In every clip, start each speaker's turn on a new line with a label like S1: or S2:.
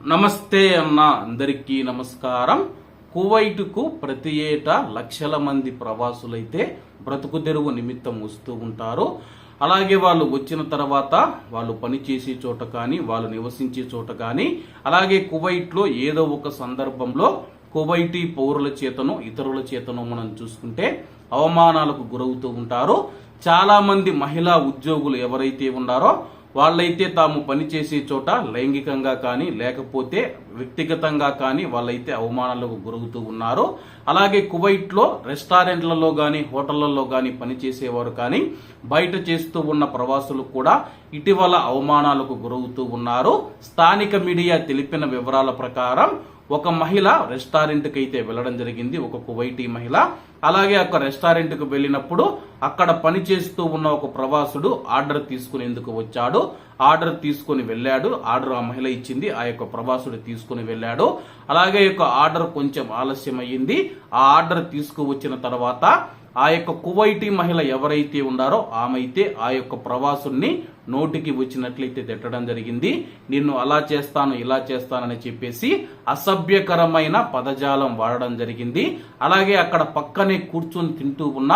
S1: నమస్తే అన్న అందరికీ నమస్కారం. కువైట్కు ప్రతి ఏటా లక్షల మంది ప్రవాసులైతే బ్రతుకు తెరువు నిమిత్తం వస్తూ ఉంటారు. అలాగే వాళ్ళు వచ్చిన తర్వాత వాళ్ళు పనిచేసే చోట కానీ వాళ్ళు నివసించే చోట కానీ అలాగే కువైట్లో ఏదో ఒక సందర్భంలో కువైటీ పౌరుల చేతను ఇతరుల చేతను మనం చూసుకుంటే అవమానాలకు గురవుతూ ఉంటారు. చాలామంది మహిళా ఉద్యోగులు ఎవరైతే ఉన్నారో వాళ్ళైతే తాము పనిచేసే చోట లైంగికంగా కానీ లేకపోతే వ్యక్తిగతంగా కానీ వాళ్ళైతే అవమానాలకు గురవుతూ ఉన్నారు. అలాగే కువైట్లో రెస్టారెంట్లలో కానీ హోటళ్ళలో కానీ పనిచేసేవారు కానీ బయట చేస్తూ ఉన్న ప్రవాసులు కూడా ఇటీవల అవమానాలకు గురవుతూ ఉన్నారు. స్థానిక మీడియా తెలిపిన వివరాల ప్రకారం ఒక మహిళ రెస్టారెంట్కి అయితే వెళ్ళడం జరిగింది. ఒక కువైటీ మహిళ. అలాగే ఒక రెస్టారెంట్కి వెళ్ళినప్పుడు అక్కడ పని చేస్తూ ఉన్న ఒక ప్రవాసుడు ఆర్డర్ తీసుకునేందుకు వచ్చాడు. ఆర్డర్ తీసుకుని వెళ్ళాడు. ఆర్డర్ ఆ మహిళ ఇచ్చింది. ఆ యొక్క ప్రవాసుడు తీసుకుని వెళ్ళాడు. అలాగే యొక్క ఆర్డర్ కొంచెం ఆలస్యం అయ్యింది ఆ ఆర్డర్ తీసుకువచ్చిన తర్వాత ఆ యొక్క కువైటీ మహిళ ఎవరైతే ఉన్నారో ఆమె అయితే ఆ యొక్క ప్రవాసుని నోటికి వచ్చినట్లయితే తిట్టడం జరిగింది. నిన్ను అలా చేస్తాను ఇలా చేస్తానని చెప్పేసి అసభ్యకరమైన పదజాలం వాడడం జరిగింది. అలాగే అక్కడ పక్కనే కూర్చొని తింటూ ఉన్న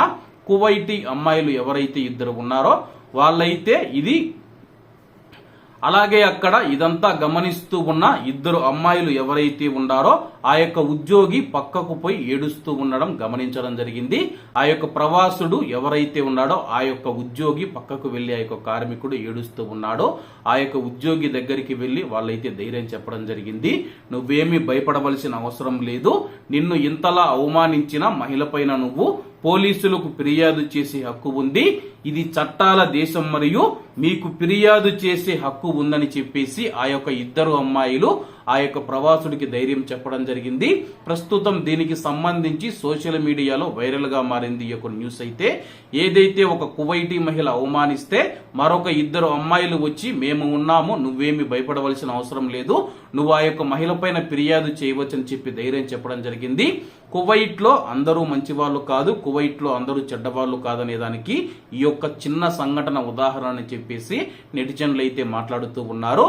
S1: కువైటీ అమ్మాయిలు ఎవరైతే ఇద్దరు ఉన్నారో వాళ్ళైతే ఇది అలాగే అక్కడ ఇదంతా గమనిస్తూ ఉన్న ఇద్దరు అమ్మాయిలు ఎవరైతే ఉన్నారో ఆ యొక్క ఉద్యోగి పక్కకు పోయి ఏడుస్తూ ఉండడం గమనించడం జరిగింది. ఆ యొక్క ప్రవాసుడు ఎవరైతే ఉన్నాడో ఆ యొక్క ఉద్యోగి పక్కకు వెళ్ళి ఆ యొక్క కార్మికుడు ఏడుస్తూ ఉన్నాడో. ఆ యొక్క ఉద్యోగి దగ్గరికి వెళ్ళి వాళ్ళైతే ధైర్యం చెప్పడం జరిగింది. నువ్వేమీ భయపడవలసిన అవసరం లేదు. నిన్ను ఇంతలా అవమానించిన మహిళపైన నువ్వు పోలీసులకు ఫిర్యాదు చేసే హక్కు ఉంది. ఇది చట్టాల దేశం మరియు మీకు ఫిర్యాదు చేసే హక్కు ఉందని చెప్పేసి ఆ యొక్క ఇద్దరు అమ్మాయిలు ఆ యొక్క ప్రవాసుడికి ధైర్యం చెప్పడం జరిగింది. ప్రస్తుతం దీనికి సంబంధించి సోషల్ మీడియాలో వైరల్గా మారింది ఈ యొక్క న్యూస్ అయితే. ఏదైతే ఒక కువైటీ మహిళ అవమానిస్తే మరొక ఇద్దరు అమ్మాయిలు వచ్చి మేము ఉన్నాము నువ్వేమి భయపడవలసిన అవసరం లేదు నువ్వు ఆ యొక్క మహిళ పైన ఫిర్యాదు చేయవచ్చని చెప్పి ధైర్యం చెప్పడం జరిగింది. కువైట్లో అందరూ మంచి వాళ్ళు కాదు కువైట్లో అందరూ చెడ్డవాళ్ళు కాదనే దానికి ఈ యొక్క చిన్న సంఘటన ఉదాహరణ అని చెప్పేసి నెటిజన్లు అయితే మాట్లాడుతూ ఉన్నారు.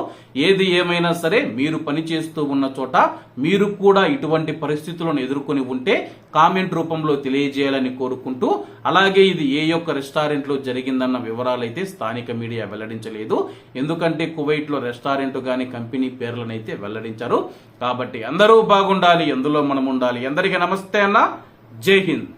S1: ఏది ఏమైనా సరే మీరు పని చేస్తూ ఉన్న చోట మీరు కూడా ఇటువంటి పరిస్థితులను ఎదుర్కొని ఉంటే కామెంట్ రూపంలో తెలియజేయాలని కోరుకుంటూ అలాగే ఇది ఏ యొక్క రెస్టారెంట్లో జరిగిందన్న వివరాలు అయితే స్థానిక మీడియా వెల్లడించలేదు. ఎందుకంటే కువైట్లో రెస్టారెంట్ గాని కంపెనీ పేర్లనైతే వెల్లడించారు. కాబట్టి అందరూ బాగుండాలి ఎందులో మనం ఉండాలి. అందరికీ నమస్తే అన్న. జై హింద్.